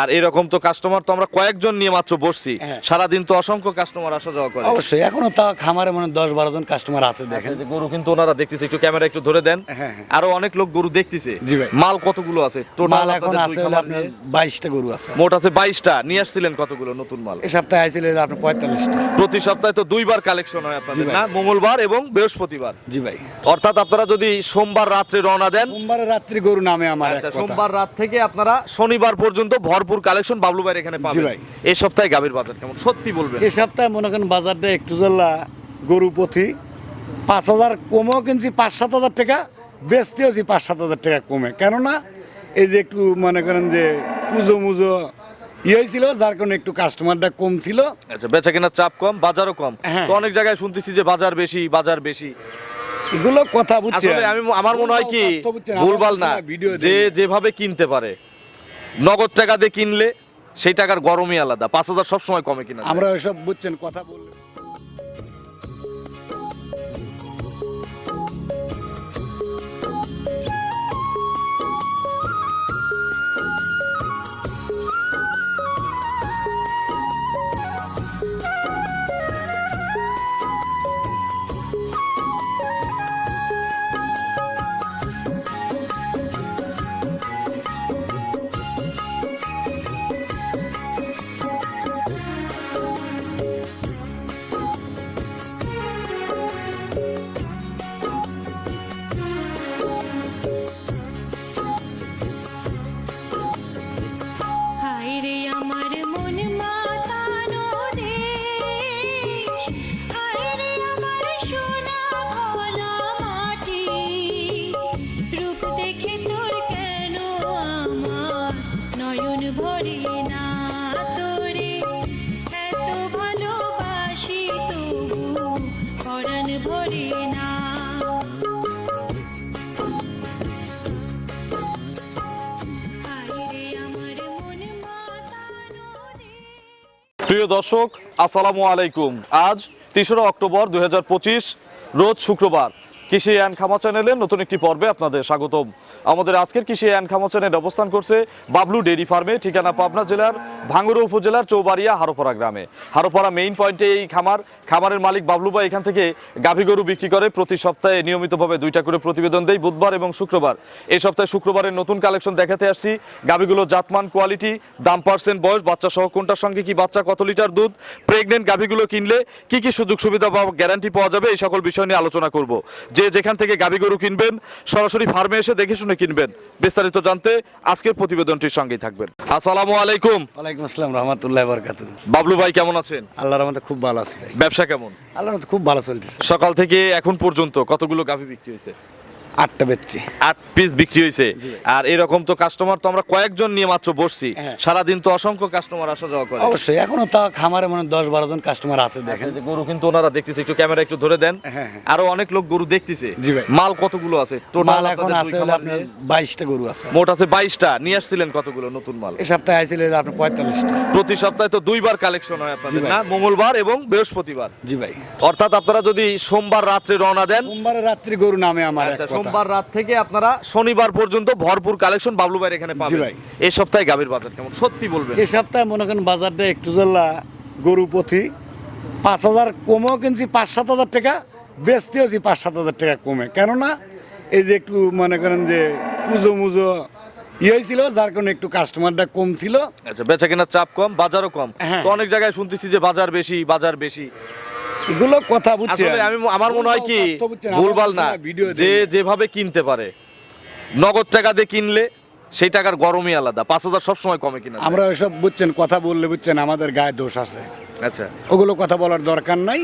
আর এরকম তো কাস্টমার তো আমরা কয়েকজন নিয়ে মাত্র বসছি। হ্যাঁ। সারাদিন তো অসংখ্য কাস্টমার আসা যাওয়া করে। অবশ্যই এখনও তা খামারে মানে দশ বারো জন কাস্টমার আছে দেখেন। যে গরু কিন্তু ওনারা দেখতেছে একটু ক্যামেরা একটু ধরে দেন। হ্যাঁ, হ্যাঁ। আরও অনেক লোক গরু দেখতেছে। জি ভাই। মাল কতগুলো আছে? টোটাল এখন আছে আপনার বাইশটা গরু আছে। মোট আছে বাইশটা। নিয়ে আসছিলেন কতগুলো নতুন মাল? এ সপ্তাহে আইছিল হলো আপনার পঁয়তাল্লিশটা। প্রতি সপ্তাহে তো দুইবার কালেকশন হয় আপনাদের না? মঙ্গলবার এবং বৃহস্পতিবার। জি ভাই। অর্থাৎ আপনারা যদি সোমবার রাত্রে রওনা দেন সোমবার রাত্রি গরু নামে আমার আচ্ছা সোমবার রাত থেকে আপনারা শনিবার পর্যন্ত ভরপুর কালেকশন বাবলু ভাইয়ের এখানে পাবেন। ভাই। এই সপ্তাহে গাভীর বাজার কেমন? সত্যি বলবেন। এই সপ্তাহে মনে করেন বাজারটা একটু জ্বলা গরু প্রতি পাঁচ হাজার কমেও কিনছি পাঁচ সাত হাজার টাকা বেচতে হচ্ছি পাঁচ সাত হাজার টাকা কমে। কেননা এই যে একটু মনে করেন যে পুজো মুজো ইয়ে হয়েছিল যার কারণে একটু কাস্টমারটা কম ছিল। আচ্ছা বেচা কেনার চাপ কম বাজারও কম। হ্যাঁ। তো অনেক জায়গায় শুনতেছি যে বাজার বেশি বাজার বেশি। এগুলো কথা বুঝছি আসলে আমি আমার মনে হয় কি ভুলভাল না ভিডিও যে যেভাবে কিনতে পারে। নগদ টাকা দিয়ে কিনলে সেই টাকার গরমই আলাদা, পাঁচ হাজার সবসময় কমে কিনা আমরা ওইসব বুঝছেন, কথা বললে। দর্শক আসসালামু আলাইকুম। আজ তেসরা অক্টোবর দুই হাজার পঁচিশ রোজ শুক্রবার। কৃষি অ্যান্ড খামা চ্যানেলের নতুন একটি পর্বে আপনাদের স্বাগতম। আমাদের আজকের কৃষি অ্যান্ড খামা চ্যানেল অবস্থান করছে বাবলু ডেইরি ফার্মে, ঠিকানা পাবনা জেলার ভাঙ্গুড়া উপজেলার চৌবাড়িয়া, হারোপাড়া গ্রামে। হারোপাড়া মেইন পয়েন্টে এই খামার, খামারের মালিক বাবলু ভাই এখান থেকে গাভী গরু বিক্রি করে। প্রতি সপ্তাহে নিয়মিতভাবে দুইটা করে প্রতিবেদন দেয় বুধবার এবং শুক্রবার। এই সপ্তাহে শুক্রবারের নতুন কালেকশন দেখাতে আসছি। গাভীগুলো জাতমান, কোয়ালিটি, দাম, পার্সেন্ট, বয়স বাচ্চা সহ কোনটার সঙ্গে কি বাচ্চা, কত লিটার দুধ প্রেগনেন্ট গাভীগুলো কিনলে কি কি সুযোগ সুবিধা বা গ্যারান্টি পাওয়া যাবে, এই সকল বিষয় নিয়ে আলোচনা করব। যে যেখান থেকে গাবি গরু কিনবেন সরাসরি ফার্মে এসে দেখে শুনে কিনবেন। বিস্তারিত জানতে আজকের প্রতিবেদনটির সঙ্গেই থাকবেন। আসসালামু আলাইকুম। ওয়ালাইকুম আসসালাম রহমতুল্লাহ বরকাত বাবলু ভাই কেমন আছেন? আল্লাহর রহমতে খুব ভালো আছে ব্যবসা কেমন? আল্লাহর রহমতে খুব ভালো চলছে সকাল থেকে এখন পর্যন্ত কতগুলো গাভী বিক্রি হয়েছে? আটটা বেচছি। আট পিস বিক্রি হয়েছে আর এরকম তো কাস্টমার তো আমরা কয়েকজন নিয়ে মাত্র বসছি। হ্যাঁ। সারাদিন তো অসংখ্য কাস্টমার আসা যাওয়া করে। অবশ্যই এখনও তা খামারে মানে দশ বারো জন কাস্টমার আছে দেখেন। গরু কিন্তু ওনারা দেখতেছে একটু ক্যামেরা একটু ধরে দেন। হ্যাঁ, হ্যাঁ। আরও অনেক লোক গরু দেখতেছে। মাল কতগুলো আছে? মাল এখন আছে আপনার বাইশটা গরু আছে। মোট আছে বাইশটা। নিয়ে আসছিলেন কতগুলো নতুন মাল? এই সপ্তাহে আপনার পঁয়তাল্লিশটা। প্রতি সপ্তাহে তো দুইবার কালেকশন হয় আপনাদের না? মঙ্গলবার এবং বৃহস্পতিবার। জি ভাই। অর্থাৎ আপনারা যদি সোমবার রাত্রে রওনা দেন সোমবার রাত্রি গরু নামে আমার আচ্ছা। সোমবার রাত থেকে আপনারা শনিবার পর্যন্ত ভরপুর কালেকশন বাবলু ভাইয়ের এখানে পাবেন। ভাই। এই সপ্তাহে গাভীর বাজার কেমন? সত্যি বলবেন। এই সপ্তাহে মনে করেন বাজারটা একটু জ্বলা গরু প্রতি পাঁচ হাজার কমেও কিনছি পাঁচ সাত হাজার টাকা বেচতে হচ্ছি পাঁচ সাত হাজার টাকা কমে। কেননা এই যে একটু মনে করেন যে পুজো মুজো ইয়ে হয়েছিল যার কারণে একটু কাস্টমারটা কম ছিল। আচ্ছা বেচা কেনার চাপ কম বাজারও কম। হ্যাঁ। তো অনেক জায়গায় শুনতেছি যে বাজার বেশি বাজার বেশি। এগুলো কথা বুঝছি আমি। আমার মনে হয় কি ভুলভাল না যে যেভাবে কিনতে পারে। নগদ টাকা দিয়ে কিনলে সেই টাকার গরমই আলাদা পাঁচ হাজার সবসময় কমে কিনা আমরা ওইসব বুঝছেন কথা বললে বুঝছেন আমাদের গায়ে দোষ আছে। আচ্ছা। ওগুলো কথা বলার দরকার নাই।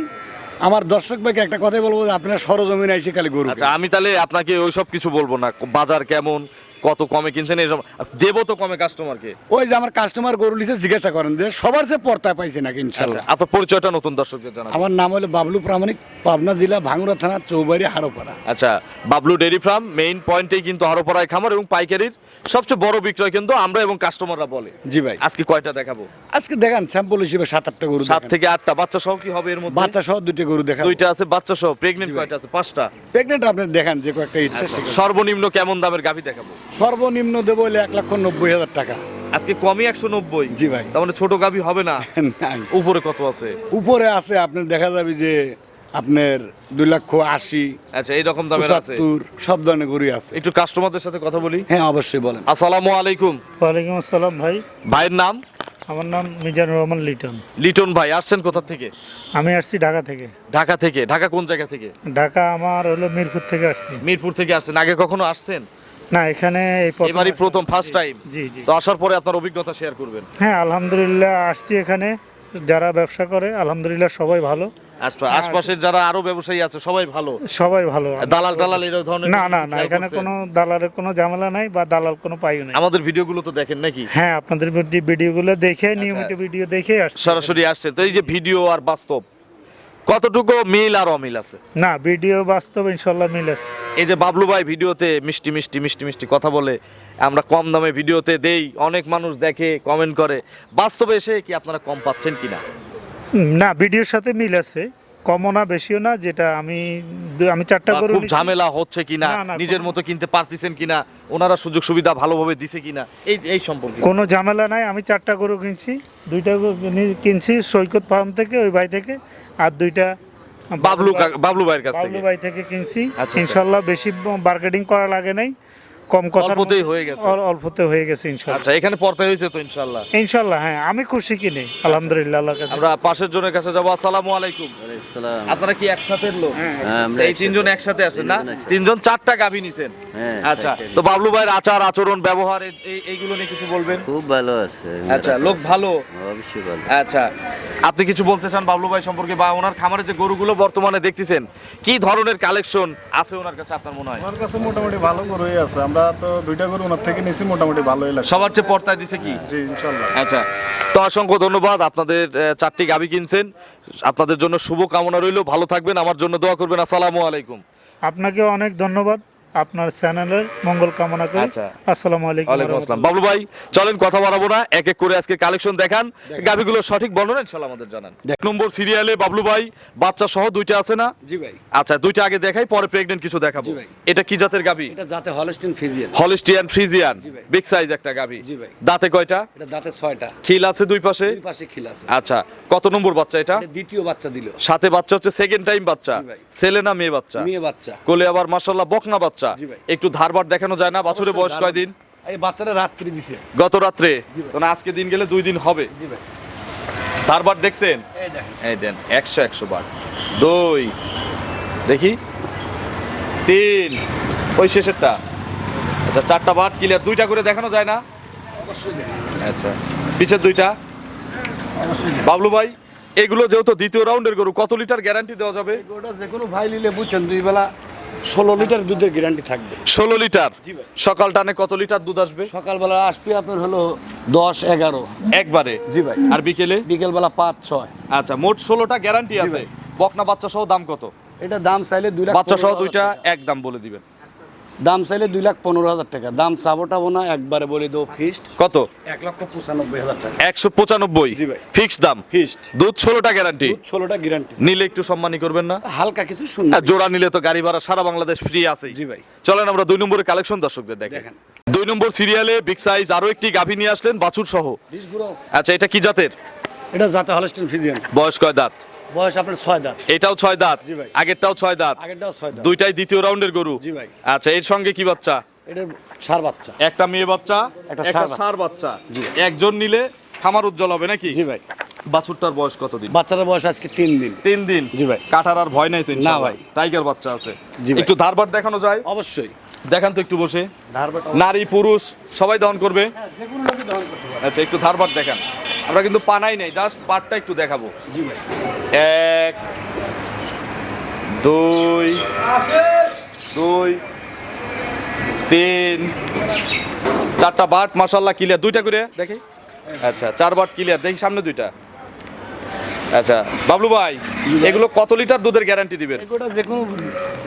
আমার দর্শক ভাইকে একটা কথাই বলব আপনার আপনারা সরজমিনে এসে খালি গরু আচ্ছা আমি তাহলে আপনাকে ওই সব কিছু বলব না। বাজার কেমন? কত কমে কিনছেন এইসব দেবো তো কমে কাস্টমারকে ওই যে আমার কাস্টমার গরু লিখে জিজ্ঞাসা করেন যে সবার যে পর্তায় পাইছে নাকি আচ্ছা ইনশাল্লাহ। আপনার পরিচয়টা নতুন দর্শকদের জানাব আমার নাম হলো বাবলু প্রামাণিক পাবনা জেলা ভাঙুরা থানা চৌবাড়ি হারোপাড়া। আচ্ছা বাবলু ডেরি ফার্ম মেইন পয়েন্টেই কিন্তু হরপড়ায় খামার এবং পাইকারির সবচেয়ে বড় বিক্রয় কিন্তু আমরা এবং কাস্টমাররা বলে। জি ভাই। আজকে কয়টা দেখাবো? আজকে দেখান স্যাম্পল হিসেবে সাত আটটা গরু সাত থেকে আটটা বাচ্চা সহ কি হবে এর মধ্যে? বাচ্চা সহ দুটো গরু দেখান দুইটা আছে বাচ্চা সহ প্রেগনেন্ট কয়টা আছে? পাঁচটা। প্রেগনেন্ট আপনি দেখান যে কয়েকটা ইচ্ছা আচ্ছা, সর্বনিম্ন কেমন দামের গাভী দেখাবো? সর্বনিম্ন দেবো হলে এক লক্ষ নব্বই হাজার টাকা। আজকে কমই একশো নব্বই? জি ভাই। তার মানে ছোট গাভী হবে না? উপরে কত আছে? উপরে আছে আপনার দেখা যাবে যে আপনার দুই লক্ষ আশি আচ্ছা এইরকম দামের আছে। সব ধরনের গরুই আছে। একটু কাস্টমারদের সাথে কথা বলি? হ্যাঁ অবশ্যই বলেন। আসসালামু আলাইকুম। ওয়ালাইকুম আসসালাম ভাই। ভাইয়ের নাম? আমার নাম মিজানুর রহমান লিটন। লিটন ভাই আসছেন কোথা থেকে? আমি আসছি ঢাকা থেকে। ঢাকা থেকে? ঢাকা কোন জায়গা থেকে? ঢাকা আমার হলো মিরপুর থেকে আসছি। মিরপুর থেকে আসছেন। আগে কখনো আসছেন? না এখানে এবারই প্রথম ফার্স্ট টাইম জি জি। তো আসার পরে আপনার অভিজ্ঞতা শেয়ার করবেন? হ্যাঁ আলহামদুলিল্লাহ আসছি এখানে। যারা ব্যবসা করে আলহামদুলিল্লাহ সবাই ভালো। আশপাশের যারা আরও ব্যবসায়ী আছে সবাই ভালো? সবাই ভালো। দালাল টালাল এই ধরনের না না না এখানে কোনো দালালের কোনো ঝামেলা নাই বা দালাল কোনো পাইও নাই। আমাদের ভিডিওগুলো তো দেখেন নাকি? হ্যাঁ আপনাদের ভিডিওগুলো দেখে নিয়মিত ভিডিও দেখে সরাসরি আসছে। তো এই যে ভিডিও আর বাস্তব কতটুকু মিল আর অমিল আছে? না ভিডিও বাস্তব ইনশাল্লাহ মিল আছে। এই যে বাবলু ভাই ভিডিওতে মিষ্টি মিষ্টি মিষ্টি মিষ্টি কথা বলে আমরা কম দামে ভিডিওতে দেই অনেক মানুষ দেখে কমেন্ট করে বাস্তবে এসে কি আপনারা কম পাচ্ছেন কিনা না? না ভিডিওর সাথে মিল আছে কমও না বেশিও না যেটা আমি আমি চারটা খুব ঝামেলা হচ্ছে কিনা নিজের মতো কিনতে পারতেছেন কিনা ওনারা সুযোগ সুবিধা ভালোভাবে দিছে কিনা এই এই সম্পর্কে। কোনো ঝামেলা নাই আমি চারটা গরু কিনছি দুইটা গরু কিনছি সৈকত ফার্ম থেকে ওই ভাই থেকে আর দুইটা বাবলু বাবলু ভাইয়ের কাছ থেকে। বাবলু ভাই থেকে কিনছি। আচ্ছা। ইনশাল্লাহ বেশি মার্কেটিং করা লাগে নাই। কম কথা। অল্পতেই হয়ে গেছে। অল্পতে হয়ে গেছে ইনশাল্লাহ। আচ্ছা এখানে পড়তে হয়েছে তো ইনশাল্লাহ? ইনশাল্লাহ হ্যাঁ আমি খুশি কিনে আলহামদুলিল্লাহ আল্লাহর কাছে। আমরা পাশের জনের কাছে যাব। আসসালামু আলাইকুম। সালাম। আপনারা কি একসাথে লোক? হ্যাঁ, এই তিনজন একসাথে আছেন না? তিনজন চারটা গাভী নিছেন। হ্যাঁ, আচ্ছা তো বাবলু ভাইয়ের আচার আচরণ ব্যবহার এই- এই- এইগুলো নিয়ে কিছু বলবেন? খুব ভালো আছে আচ্ছা লোক ভালো? অবশ্যই ভালো। আচ্ছা আপনি কিছু বলতে চান বাবলু ভাই সম্পর্কে বা ওনার খামারে যে গরুগুলো বর্তমানে দেখতেছেন? কি ধরনের কালেকশন আছে ওনার কাছে আপনার মনে হয়? আমার কাছে মোটামুটি ভালো গরুই আছে। আমরা তো দুইটা গরু ওনার থেকে নিয়েছি মোটামুটি ভালোই লাগছে। সবার চেয়ে পর্তায় দিছে কি? জি ইনশাল্লাহ। আচ্ছা তো অসংখ্য ধন্যবাদ আপনাদের চারটি গাবি কিনছেন। আপনাদের জন্য শুভ কামনা রইল ভালো থাকবেন আমার জন্য দোয়া করবেন আসসালামু আলাইকুম। আপনাকে অনেক ধন্যবাদ। আপনার চ্যানেলের মঙ্গল কামনা করি। আচ্ছা। আসসালামু আলাইকুম ওয়ালাইকুম আসসালাম। বাবলু ভাই চলেন কথা বাড়াবো না। এক এক করে আজকে কালেকশন দেখান। গাবিগুলো সঠিক বর্ণনা ইনশাল্লাহ আমাদের জানান। এক নম্বর সিরিয়ালে বাবলু ভাই বাচ্চা সহ দুইটা আছে না? জি ভাই। আচ্ছা দুইটা আগে দেখাই পরে প্রেগনেন্ট কিছু দেখাবো। এটা কি জাতের গাবি এটা যাতে Holstein Friesian Holstein Friesian big size একটা গাবি জি ভাই। দাঁতে কয়টা? এটা দাঁতে ছয়টা। খিল আছে দুই পাশে? দুই পাশে খিল আছে। আচ্ছা কত নম্বর বাচ্চা এটা? এটা দ্বিতীয় বাচ্চা দিল। সাথে বাচ্চা হচ্ছে সেকেন্ড টাইম বাচ্চা। ভাই। ছেলে না মেয়ে বাচ্চা? মেয়ে বাচ্চা। কোলে আবার মাশাল্লাহ বকনা বাচ্চা। ভাই। একটু ধারবার দেখানো যায় না? বাছুরের বয়স কয়দিন? এই বাচ্চাটা রাত্রি দিছে। গত রাত্রে? মানে আজকে দিন গেলে দুই দিন হবে। ধারবার দেখছেন? এই দেন একশো একশো বার দুই দেখি। তিন ওই শেষেরটা। আচ্ছা চারটা বার ক্লিয়ার দুইটা করে দেখানো যায় না? অবশ্যই আচ্ছা পিছের দুইটা। বাবলু ভাই এগুলো যেহেতু দ্বিতীয় রাউন্ডের গরু কত লিটার গ্যারান্টি দেওয়া যাবে? ওটা যে কোনো ভাই নিলে বুঝছেন দুই বেলা ষোলো লিটার দুধের গ্যারান্টি থাকবে। ষোলো লিটার? সকাল টানে কত লিটার দুধ আসবে? সকালবেলা আসবে আপনার হলো দশ এগারো। একবারে? জি ভাই। আর বিকেলে? বিকেলবেলা পাঁচ ছয়। আচ্ছা মোট ষোলোটা গ্যারান্টি আছে। বকনা বাচ্চা সহ দাম কত? এটা দাম চাইলে দুই লাখ বাচ্চা সহ দুইটা এক দাম বলে দিবেন। দাম চাইলে দুই লাখ পনেরো হাজার টাকা। দাম চাবো টাবো না একবারে বলে দেবো ফিস্ট কত? এক লক্ষ পঁচানব্বই হাজার টাকা। একশো পঁচানব্বই? জি ভাই। ফিক্স দাম? ফিস্ট দুধ ষোলোটা গ্যারান্টি দুধ ষোলোটা গ্যারান্টি নিলে একটু সম্মানী করবেন না? হালকা কিছু শুনুন জোড়া নিলে তো গাড়ি ভাড়া সারা বাংলাদেশ ফ্রি আছে জি ভাই। চলেন আমরা দুই নম্বরের কালেকশন দর্শকদের দেখেন। দুই নম্বর সিরিয়ালে বিগ সাইজ আরও একটি গাভী নিয়ে আসলেন বাছুর সহ আচ্ছা এটা কি জাতের? এটা যাতে হলস্টিন ফিজিয়ান বয়স কয় দাঁত? বয়স আপনার ছয় দাঁত। এটাও ছয় দাঁত? জি ভাই। আগেরটাও ছয় দাঁত? আগেরটাও ছয় দাঁত। দুইটাই দ্বিতীয় রাউন্ডের গরু? জি ভাই। আচ্ছা এর সঙ্গে কি বাচ্চা? এটা সার বাচ্চা। একটা মেয়ে বাচ্চা একটা সার বাচ্চা। একজন নিলে খামার উজ্জ্বল হবে নাকি? জি ভাই। বাছুরটার বয়স কতদিন? বাচ্চার বয়স আজকে তিন দিন। তিন দিন? জি ভাই। কাটার আর ভয় নাই তো ইনশাআল্লাহ? ভাই। টাইগার বাচ্চা আছে। একটু ধারবার দেখানো যায়? অবশ্যই। দেখান তো একটু বসে। নারী পুরুষ সবাই দহন করবে? যে কোনো লোকই দহন করতে পারে। আচ্ছা একটু ধারবার দেখান। আমরা কিন্তু পানাই নেই জাস্ট পাটটা একটু দেখাবো। জি ভাই। এক দুই দুই তিন চারটা বাট মাসাল্লাহ ক্লিয়ার দুইটা করে দেখি। আচ্ছা চার বাট ক্লিয়ার দেখি সামনে দুইটা। আচ্ছা বাবলু ভাই এগুলো কত লিটার দুধের গ্যারান্টি দিবেন? এগুলো যে কোনো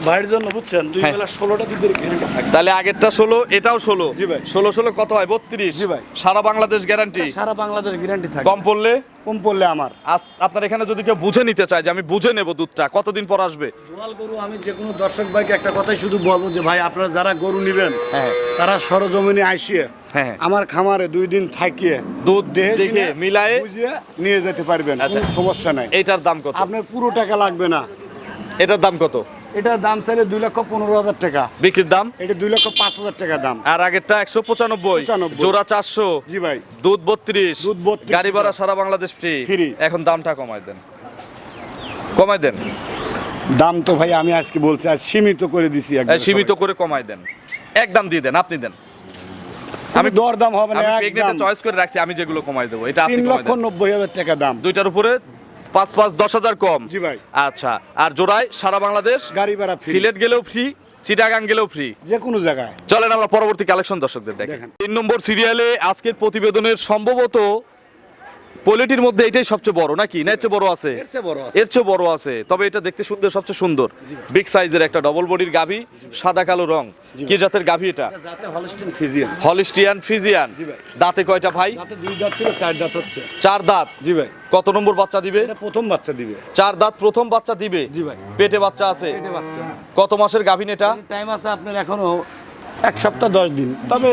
ভাইয়ের জন্য বুঝছেন? দুই হ্যাঁ। বেলা ষোলোটা দুধের গ্যারান্টি তাহলে আগেরটা ষোলো এটাও ষোলো। জি ভাই। ষোলো ষোলো কত হয়? বত্রিশ। জি ভাই। সারা বাংলাদেশ গ্যারান্টি সারা বাংলাদেশ গ্যারান্টি থাকে। কম পড়লে? কম পড়লে আমার। আপনার এখানে যদি কেউ বুঝে নিতে চায় যে আমি বুঝে নেব দুধটা কতদিন পর আসবে? দোয়াল গরু আমি যে কোনো দর্শক ভাইকে একটা কথাই শুধু বলব যে ভাই আপনারা যারা গরু নেবেন হ্যাঁ। তারা সরজমিনে আইসিয়ে হ্যাঁ। আমার খামারে দুই দিন থাকিয়ে দুধ দেখে মিলায়ে নিয়ে যেতে পারবেন। আচ্ছা। কোনো সমস্যা নাই। এটার দাম কত? আপনার পুরো টাকা লাগবে না। এটার দাম কত? এটার দাম চাইলে দুই লক্ষ পনেরো হাজার টাকা। বিক্রির দাম? এটা দুই লক্ষ পাঁচ হাজার টাকা দাম। আর আগেরটা একশো পঁচানব্বই। 95 জোড়া চারশো। জি ভাই। দুধ বত্রিশ। দুধ 32 গাড়ি ভাড়া সারা বাংলাদেশ ফ্রি Free। এখন দামটা কমায় দেন। কমায় দেন। দাম তো ভাই আমি আজকে বলছি আজ সীমিত করে দিছি একদম সীমিত করে কমায় দেন। এক দাম দিয়ে দেন আপনি দেন। আমি দর দাম হবে না একদম চয়েস করে রাখছি আমি যেগুলো কমাই দেবো এটা আপনি তিন লক্ষ। নব্বই হাজার টাকা দাম। দুইটার উপরে পাঁচ পাঁচ দশ হাজার কম জি ভাই। আচ্ছা আর জোড়ায় সারা বাংলাদেশ গাড়ি ভাড়া free। সিলেট গেলেও ফ্রি চিটাগাং গেলেও ফ্রি যে কোনো জায়গায় চলেন আমরা পরবর্তী কালেকশন দর্শকদের দেখেন দেখেন। তিন নম্বর সিরিয়ালে আজকের প্রতিবেদনের সম্ভবত পোলেটির মধ্যে এটাই সবচেয়ে বড় নাকি? না এর চেয়ে বড় আছে? এর চেয়ে বড় আছে। এর চেয়ে বড় আছে। তবে এটা দেখতে সুন্দর সবচেয়ে সুন্দর। বিগ সাইজের একটা ডবল বডির গাভী সাদা কালো রং। কি জাতের গাভী এটা? ফিজিয়ান হলিস্টিয়ান ফ্রিজিয়ান দাঁতে কয়টা ভাই? দুই দাঁত ছিল চার দাঁত হচ্ছে। চার দাঁত? জি ভাই। কত নম্বর বাচ্চা দিবে? প্রথম বাচ্চা দিবে। চার দাঁত প্রথম বাচ্চা দিবে? জি ভাই। পেটে বাচ্চা আছে? এটা বাচ্চা। কত মাসের গাভিন এটা? টাইম আছে আপনার এখনও এক সপ্তাহ দশ দিন। তবে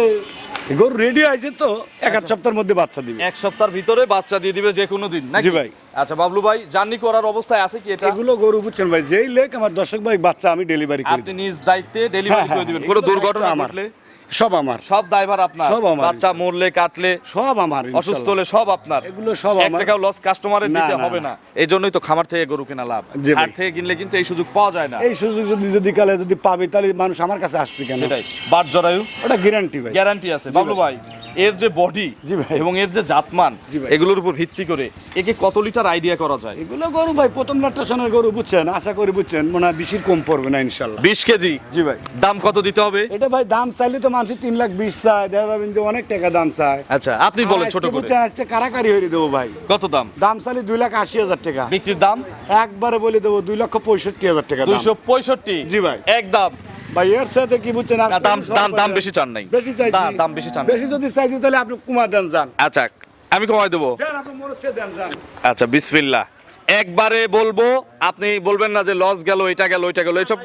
গরু রেডি হয়েছে তো এক আধ সপ্তাহের মধ্যে বাচ্চা দিবে। এক সপ্তাহের ভিতরে বাচ্চা দিয়ে দিবে যে কোনো দিন জি ভাই। আচ্ছা বাবলু ভাই জার্নি করার অবস্থায় আছে কি এটা? এগুলো গরু বুঝছেন ভাই যেই লেক আমার দর্শক ভাই বাচ্চা আমি ডেলিভারি করি আপনি নিজ দায়িত্বে ডেলিভারি হ্যাঁ, করে দিবেন হ্যাঁ, কোনো দুর্ঘটনা আমার। ঘটলে সব আমার। সব দায়ভার আপনার। সব আমার, বাচ্চা মরলে কাটলে সব আমার অসুস্থ হলে সব আপনার। এগুলো সব এক আমার। টাকাও লস কাস্টমারের দিতে হবে না। এই জন্যই তো খামার থেকে গরু কেনা লাভ। হাট থেকে কিনলে কিন্তু এই সুযোগ পাওয়া যায় না। এই সুযোগ যদি যদি কালে যদি পাবে তাহলে মানুষ আমার কাছে আসবে কেন? সেটাই। বাদ জরায়ু? ওটা গ্যারান্টি ভাই। গ্যারান্টি আছে। বাবলু ভাই এর যে বডি। এবং এর যে জাতমান এগুলোর উপর ভিত্তি করে একে কত লিটার আইডিয়া করা যায়? এগুলো গরু ভাই প্রথম লাট্টাসনের গরু বুঝছেন? আশা করি বুঝছেন মনে হয় বেশির কম পড়বে না ইনশাল্লাহ। বিশ কেজি? জি ভাই। দাম কত দিতে হবে? এটা ভাই দাম চাইলে তো মানুষ তিন লাখ বিশ চায় দেখা যাবেন যে অনেক টাকা দাম চায়। আচ্ছা আপনি বলেন ছোট করে। বুঝছেন আজকে কারাকারি হয়ে দেবো ভাই। কত দাম? দাম চাইলে দুই লাখ আশি হাজার টাকা। বিক্রির দাম? একবারে বলে দেবো দুই লক্ষ পঁয়ষট্টি হাজার টাকা দুইশো পঁয়ষট্টি? জি ভাই। এক দাম। ভাই এর সাথে কি বুঝছেন দাম দাম দাম বেশি চান নাই। বেশি চাইছি। দাম- দাম বেশি চান বেশি যদি চাইছি তাহলে আপনি কুমা দেন যান। আচ্ছা আমি কমাই দেবো। আচ্ছা বিসমিল্লাহ। একবারে বলব আপনি বলবেন না যে লস গেল এটা গেল ওইটা গেল যে-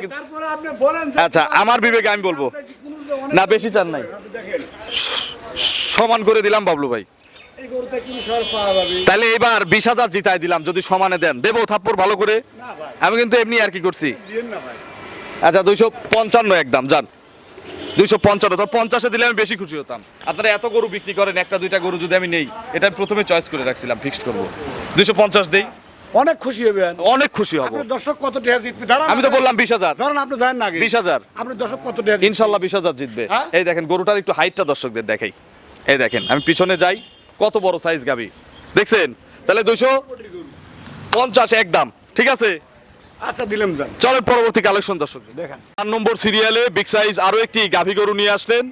আচ্ছা, আমার বিবেকে আমি বলব। না বেশি চান নাই। সমান করে দিলাম বাবলু ভাই। তাহলে এবার বিশ হাজার জিতাই দিলাম যদি সমানে দেন। দেবো থাপ্পর ভালো করে। আমি কিন্তু এমনি আর কি করছি। না ভাই। আচ্ছা দুইশো পঞ্চান্ন একদম যান। দুইশো পঞ্চান্ন তো পঞ্চাশে দিলে আমি বেশি খুশি হতাম। আপনারা এত গরু বিক্রি করেন একটা দুইটা গরু যদি আমি নেই এটা আমি প্রথমে চয়েস করে রাখছিলাম ফিক্সড করব। দুইশো পঞ্চাশ দেই। অনেক খুশি হবেন অনেক খুশি হব। দর্শক কত টাকা জিতবে? আমি তো বললাম বিশ হাজার। ধরুন আপনি জানেন না বিশ হাজার। আপনি দর্শক কত টাকা? ইনশাল্লাহ বিশ হাজার জিতবে। হ্যাঁ? এই দেখেন গরুটার একটু হাইটটা দর্শকদের দেখাই। এই দেখেন আমি পিছনে যাই কত বড় সাইজ গাবি দেখছেন? তাহলে দুইশো পঞ্চাশ একদম ঠিক আছে? আচ্ছা দিলাম যান। চলেন পরবর্তী কালেকশন দর্শক। দেখেন। চার নম্বর সিরিয়ালে বিগ সাইজ আরও একটি গাভী গরু নিয়ে আসলেন।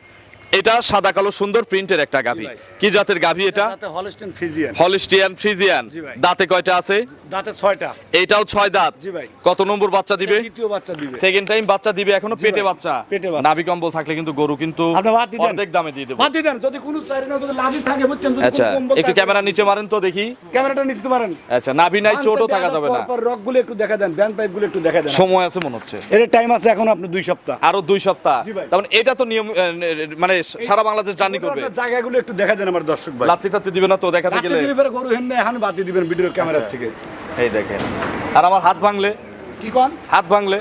এটা সাদা কালো সুন্দর প্রিন্টের একটা গাভী। কি জাতের গাভী এটা? দাঁতে হলস্টেন ফিজিয়ান হলিস্টিয়ান ফ্রিজিয়ান দাঁতে কয়টা আছে? দাঁতে ছয়টা। এটাও ছয় দাঁত। জি ভাই। কত নম্বর বাচ্চা দিবে? তৃতীয় বাচ্চা দিবে। সেকেন্ড টাইম বাচ্চা দিবে এখনও পেটে বাচ্চা। নাভি কম্বল থাকলে কিন্তু গরু কিন্তু দিতেন। অর্ধেক দামে দিয়ে দেবো। বাদ দেন। যদি কোনো চাই না যদি লাভই থাকে বুঝছেন? যদি আচ্ছা একটু ক্যামেরা নিচে মারেন তো দেখি। ক্যামেরাটা নিচে মারেন। আচ্ছা নাভি নাই চোটও থাকা যাবে না। রকগুলো একটু দেখা দেন ব্যান্ড পাইপগুলো একটু দেখা দেন। সময় আছে মনে হচ্ছে। এর টাইম আছে এখন আপনি দুই সপ্তাহ। আরও দুই সপ্তাহ। তার মানে এটা তো নিয়ম মানে সারা বাংলাদেশ জার্নি করবে। জায়গাগুলো একটু দেখা দেন আমার দর্শক ভাই। লাত্তি টাত্তি দিবে না তো দেখাতে গেলে গরু হেন না এখন বাতি দিবেন ভিডিও ক্যামেরার আচ্ছা। থেকে। এই দেখেন। আর আমার হাত ভাঙলে কি কোন? হাত ভাঙলে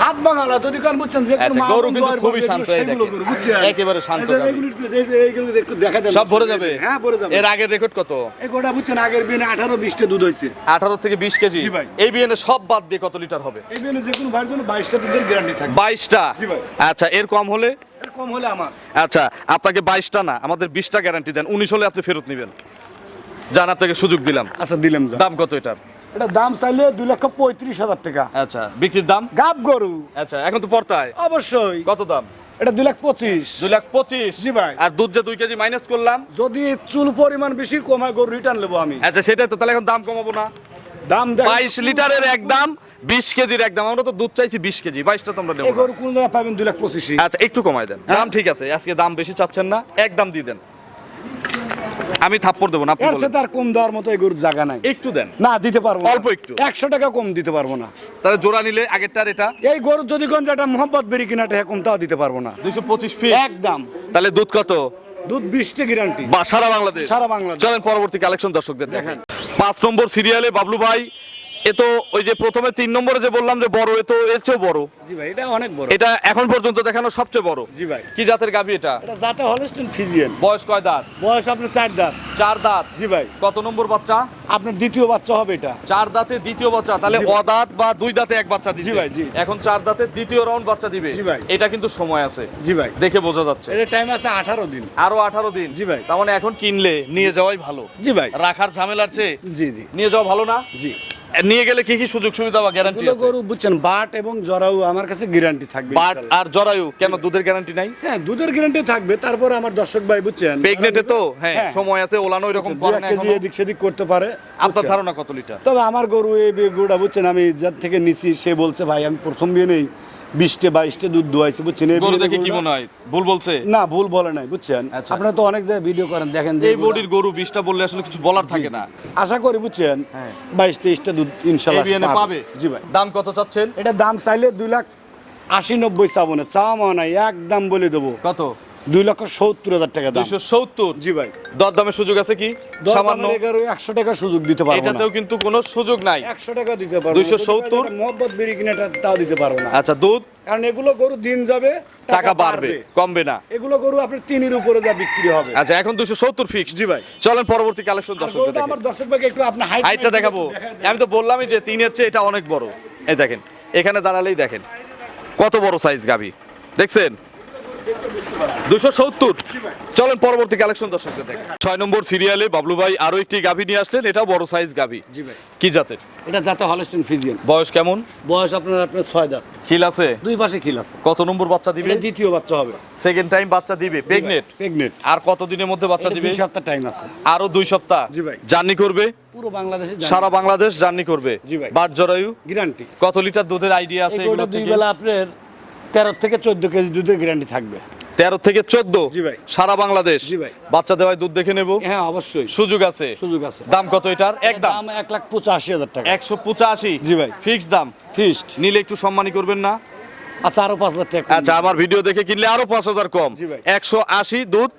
হাত ভাঙালা যদি কোন বুঝছেন যে আচ্ছা, গরু কিন্তু খুবই শান্ত, বুঝছেন? একেবারে শান্ত দেখা সব ভরে যাবে? হ্যাঁ ভরে যাবে। এর আগের রেকর্ড কত? এই গোটা বুঝছেন আগের বিয়ে দুধ থেকে বিশ কেজি? জি ভাই। এই বিয়েনে সব বাদ দিয়ে কত লিটার হবে? এই বিয়ে যে কোনো ভাইয়ের জন্য বাইশটা দুধের গ্যারান্টি থাকবে বাইশটা? আচ্ছা এর কম হলে? এর কম হলে আমার। আচ্ছা আপনাকে বাইশটা না আমাদের বিশটা গ্যারান্টি দেন। উনিশ হলে আপনি ফেরত নেবেন। যান আপনাকে সুযোগ দিলাম। আচ্ছা দিলাম দাম কত এটার? এটা দাম চাইলে দুই লক্ষ পঁয়ত্রিশ হাজার টাকা। আচ্ছা বিক্রির দাম? গাব গরু। আচ্ছা এখন তো পড়তায় অবশ্যই। কত দাম? এটা দুই লাখ পঁচিশ। দুই লাখ পঁচিশ? জি ভাই। আর দুধ যে দুই কেজি মাইনাস করলাম? যদি চুল পরিমাণ বেশি কমায় গরু রিটার্ন নেব আমি। আচ্ছা সেটাই তো তাহলে এখন দাম কমাবো না। দাম বাইশ লিটারের এক দাম বিশ কেজির এক দাম। আমরা তো দুধ চাইছি বিশ কেজি বাইশটা তো আমরা নেব গরু কোন জায়গায় পাবেন দুই লাখ পঁচিশে? আচ্ছা একটু কমাই দেন। দাম ঠিক আছে আজকে দাম বেশি চাচ্ছেন না একদম দিয়ে দেন। আমি থাপ্পড় দেবো না এর সাথে আর কম দেওয়ার মতো এই গরুর জায়গা নাই। একটু দেন। না দিতে পারব। অল্প একটু। একশো টাকা কম দিতে পারব না। তাহলে জোড়া নিলে আগেরটার এটা? এই গরুর যদি কোন যেটা মোহাম্মদ বেরি কিনাটা কম তাও দিতে পারব না। দুশো পঁচিশ ফিট একদম। তাহলে দুধ কত? দুধ বিশটা গ্যারান্টি সারা বাংলাদেশ। সারা বাংলাদেশ। চলেন পরবর্তী কালেকশন দর্শকদের দেখেন। পাঁচ নম্বর সিরিয়ালে বাবলু ভাই এ তো ওই যে প্রথমে তিন নম্বরে যে বললাম যে বড় এ তো এর চেয়েও বড়। জি ভাই এটা অনেক বড়। এটা এখন পর্যন্ত দেখানো সবচেয়ে বড়। জি ভাই। কি জাতের গাভী এটা? এটা জাতে হলস্টিন ফিজিয়ান বয়স কয় দাঁত? বয়স আপনার চার দাঁত। চার দাঁত? জি ভাই। কত নম্বর বাচ্চা? আপনার দ্বিতীয় বাচ্চা হবে এটা। চার দাঁতে দ্বিতীয় বাচ্চা তাহলে। অদাঁত বা দুই দাঁতে এক বাচ্চা দিচ্ছে। জি ভাই, জি। এখন চার দাঁতে দ্বিতীয় রাউন্ড বাচ্চা দিবে। জি ভাই। এটা কিন্তু সময় আছে। জি ভাই। দেখে বোঝা যাচ্ছে। এটা টাইম আছে আঠারো দিন। আরও আঠারো দিন। জি ভাই। তার মানে এখন কিনলে নিয়ে যাওয়াই ভালো। জি ভাই। রাখার ঝামেলার চেয়ে জি জি। নিয়ে যাওয়া ভালো না? জি। নিয়ে গেলে কি কি সুযোগ সুবিধা বা গ্যারান্টি আছে? গরু বুঝছেন বাট এবং জরাউ আমার কাছে গ্যারান্টি থাকবে বাট আর জরায়ু কেন দুধের গ্যারান্টি নাই? হ্যাঁ দুধের গ্যারান্টি থাকবে তারপর আমার দর্শক ভাই বুঝছেন প্রেগনেটে তো? হ্যাঁ হ্যাঁ। সময় আছে ওলানো এরকম করে না কেজি এদিক সেদিক করতে পারে আপনার? ধারণা কত লিটার? তবে আমার গরু এই গরুটা বুঝছেন আমি যার থেকে নিছি সে বলছে ভাই আমি প্রথম বিয়ে নেই। বিশটে বাইশটে দুধ দোয়াইছে বুঝছেন? এই গরু দেখে কি মনে হয়? ভুল বলছে? না ভুল বলে নাই বুঝছেন? আচ্ছা। আপনারা তো অনেক জায়গায় ভিডিও করেন দেখেন যে এই বডির গরু বিশটা বললে আসলে কিছু বলার থাকে না। আশা করি বুঝছেন? হ্যাঁ। বাইশ তেইশটা দুধ ইনশাল্লাহ পাবে। জি ভাই। দাম কত চাচ্ছেন? এটা দাম চাইলে দুই লাখ আশি নব্বই সাবনে চা মনে নাই এক বলে দেবো। কত? দুই লক্ষ সত্তর হাজার টাকা দুইশো সত্তর? জি ভাই। দর দামের সুযোগ আছে কি? সামান্য। একশো টাকা সুযোগ দিতে পারব এটাতেও কিন্তু কোনো সুযোগ নাই। একশো টাকা দিতে পারব 270 মোহব্বত বিড়ি কিনাটা তাও দিতে পারব না। আচ্ছা দুধ? কারণ এগুলো গরু দিন যাবে টাকা বাড়বে কমবে না। এগুলো গরু আপনার তিনের উপরে যা বিক্রি হবে। আচ্ছা এখন দুশো সত্তর ফিক্স জি ভাই। চলেন পরবর্তী কালেকশন দর্শক আমার দর্শক ভাইকে একটু আপনার হাইটটা দেখাবো। আমি তো বললামই যে তিনের চেয়ে এটা অনেক বড়। এই দেখেন এখানে দাঁড়ালেই দেখেন কত বড় সাইজ গাবি দেখছেন? দুশো সত্তর। চলেন পরবর্তী কালেকশন দর্শকদের দেখেন ছয় নম্বর সিরিয়ালে বাবলু ভাই আরও একটি গাভি নিয়ে আসলেন এটাও বড় সাইজ গাভি। জি ভাই। কি জাতের? এটা যাতে হলস্টিন ফিজিয়ান বয়স কেমন? বয়স আপনার আপনার ছয় দাঁত। খিল আছে? দুই পাশে খিল আছে। কত নম্বর বাচ্চা দিবে? এটা দ্বিতীয় বাচ্চা হবে। সেকেন্ড টাইম বাচ্চা দিবে প্রেগনেট প্রেগনেন্ট আর কত দিনের মধ্যে বাচ্চা দিবে? দুই সপ্তাহ টাইম আছে। আরও দুই সপ্তাহ? জি ভাই। জার্নি করবে? পুরো বাংলাদেশে সারা বাংলাদেশ জার্নি করবে? জি ভাই। বাট জরায়ু? গ্যারান্টি কত লিটার দুধের আইডিয়া আছে এই গরুটা দুই বেলা আপনার তেরো থেকে চোদ্দ কেজি দুধের গ্যারান্টি থাকবে। তেরো থেকে চোদ্দ জি ভাই। সারা বাংলাদেশ। জি ভাই। বাচ্চা দেওয়ায় দুধ দেখে নেব। হ্যাঁ অবশ্যই। সুযোগ আছে। সুযোগ আছে। দাম কত এটার? একদম দাম। এক লাখ পঁচাশি হাজার টাকা। একশো পঁচাশি। জি ভাই। ফিক্স দাম। ফিক্সড। নিলে একটু সম্মানী করবেন না? আচ্ছা আরও পাঁচ হাজার টাকা আচ্ছা আমার ভিডিও দেখে কিনলে আরও পাঁচ হাজার কম। একশো আশি দুধ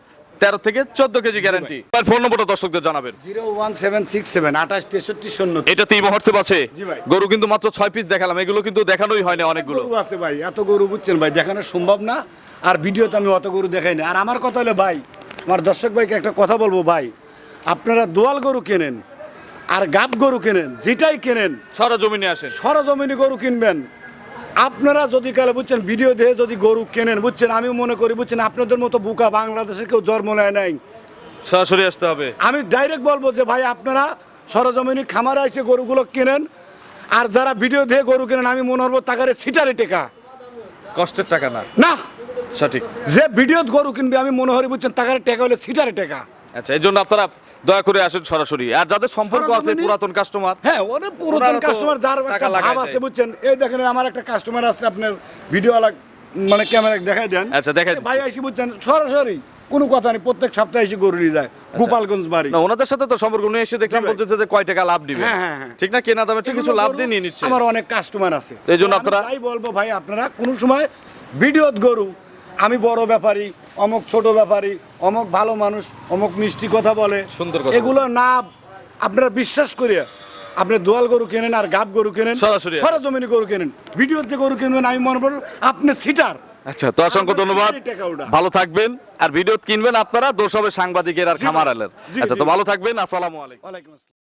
তেরো থেকে চোদ্দ কেজি গ্যারান্টি ফোন নম্বরটা দর্শকদের জানাবেন। Zero one seven six seven আঠাশ তেষট্টি শূন্য এটা তিন হোয়াটসঅ্যাপ আছে। জি ভাই। গরু কিন্তু মাত্র ছয় পিস দেখালাম। এগুলো কিন্তু দেখানোই হয় না অনেকগুলো। গরু আছে ভাই এত গরু বুঝছেন ভাই দেখানো সম্ভব না। আর ভিডিওতে আমি অত গরু দেখাই না আর আমার কথা হলো ভাই আমার দর্শক ভাইকে একটা কথা বলব ভাই। আপনারা দোয়াল গরু কেনেন আর গাব গরু কেনেন যেটাই কেনেন সরা জমিনে আসেন। সরজমিনি গরু কিনবেন। আপনারা যদি কালে বুঝছেন ভিডিও দিয়ে যদি গরু কেনেন বুঝছেন আমি মনে করি বুঝছেন আপনাদের মতো বুকা বাংলাদেশে কেউ জন্ম নেয় নাই। সরাসরি আসতে হবে। আমি ডাইরেক্ট বলব যে ভাই আপনারা সরজমিনি খামারে এসে গরুগুলো কেনেন আর যারা ভিডিও দিয়ে গরু কেনেন আমি মনে করব তাকারে সিটারে টেকা। কষ্টের টাকা না। না! সঠিক। যে ভিডিওত গরু কিনবে আমি মনে করি বুঝছেন তাকারে টেকা হলে সিটারে টেকা। আচ্ছা এই জন্য আপনারা দয়া করে আসেন সরাসরি। আর যাদের সম্পর্ক আছে পুরাতন কাস্টমার হ্যাঁ ওদের পুরাতন কাস্টমার যার টাকা একটা লাগায় আছে বুঝছেন। এই দেখেন আমার একটা কাস্টমার আছে আপনার ভিডিও আলাগ মানে ক্যামেরা দেখাই দেন। আচ্ছা, দেখাই ভাই আইসি বুঝছেন সরাসরি কোনো কথা নেই প্রত্যেক সপ্তাহে এসে গরু নিয়ে যায় গোপালগঞ্জ বাড়ি। না ওনাদের সাথে তো সম্পর্ক নিয়ে এসে দেখলাম বলতেছে যে কয় টাকা লাভ দিবে। হ্যাঁ, হ্যাঁ, হ্যাঁ। ঠিক না কেনা দামে কিছু লাভ দিয়ে নিয়ে নিচ্ছে। আমার অনেক কাস্টমার আছে। এই জন্য আপনারা- তাই বলব ভাই আপনারা কোনো সময় ভিডিওত গরু আমি বড় ব্যাপারী অমুক ছোট ব্যাপারী অমুক ভালো মানুষ অমুক মিষ্টি কথা বলে। সুন্দর কথা এগুলো না আপনারা বিশ্বাস করে আপনি দোয়াল গরু কেনেন আর গাব গরু কেনেন সরাসরি। সরজমিনি গরু কেনেন ভিডিওর যে গরু কিনবেন আমি মনে বল আপনি সিটার আচ্ছা তো অসংখ্য ধন্যবাদ। ভালো থাকবেন আর ভিডিও কিনবেন আপনারা দোষ হবে সাংবাদিকের আর খামার আলের। আচ্ছা তো ভালো থাকবেন আসসালামু আলাইকুম।